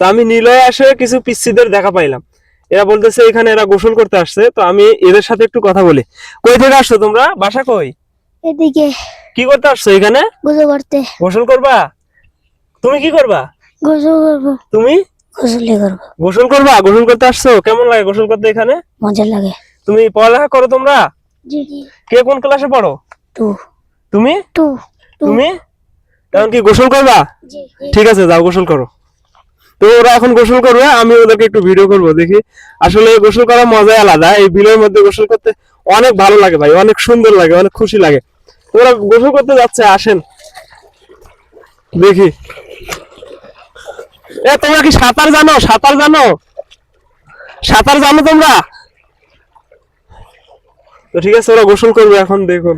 তো আমি নিলয়ে আসে কিছু পিচ্ছিদের দেখা পাইলাম। এরা বলতেছে এখানে এরা গোসল করতে আসছে। তো আমি এদের সাথে একটু কথা বলি। কই থেকে আসছো তোমরা? বাসা কই? এদিকে। কি করতে আসছো এখানে? গোসল করতে। গোসল করবা? তুমি কি করবা? গোসল করব। তুমি? গোসলে করব। গোসল করবা? গোসল করতে আসছো? কেমন লাগে গোসল করতে এখানে? মজা লাগে। তুমি পড়ালেখা করো তোমরা? জি। কে কোন ক্লাসে পড়ো? টু তুমি? টু তুমি? এখন কি গোসল করবা? জি। ঠিক আছে যাও গোসল করো। তো ওরা এখন গোসল করবে, আমি ওদেরকে একটু ভিডিও করব, দেখি। আসলে গোসল করার মজাই আলাদা, এই বিলের মধ্যে গোসল করতে অনেক ভালো লাগে ভাই, অনেক সুন্দর লাগে, অনেক খুশি লাগে। ওরা গোসল করতে যাচ্ছে, আসেন। দেখি। এ, তোমরা কি সাঁতার জানো? সাঁতার জানো? সাঁতার জানো তোমরা? তো ঠিক আছে, ওরা গোসল করবে এখন, দেখুন।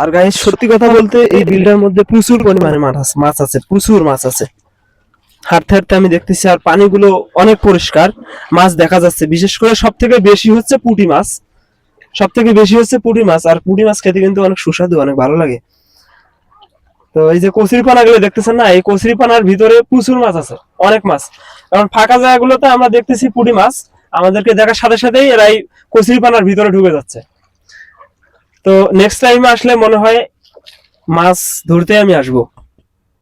আর গাইস সত্যি কথা বলতে এই বিলটার মধ্যে প্রচুর পরিমাণে মাছ আছে মাছ আছে, প্রচুর মাছ আছে। হাঁটতে হাঁটতে আমি দেখতেছি আর পানিগুলো অনেক পরিষ্কার। মাছ দেখা যাচ্ছে, বিশেষ করে সব থেকে বেশি হচ্ছে পুঁটি মাছ। সব থেকে বেশি হচ্ছে পুঁটি মাছ, আর পুঁটি মাছ খেতে কিন্তু অনেক সুস্বাদু, অনেক ভালো লাগে। তো এই যে কচুরিপানা গুলো দেখতেছেন না, এই কচুরিপানার ভিতরে প্রচুর মাছ আছে, অনেক মাছ। কারণ ফাঁকা জায়গাগুলোতে আমরা দেখতেছি পুঁটি মাছ, আমাদেরকে দেখার সাথে সাথেই এরা এই কচুরিপানার ভিতরে ঢুকে যাচ্ছে। তো নেক্সট টাইম আসলে মনে হয় মাছ ধরতে আমি আসব।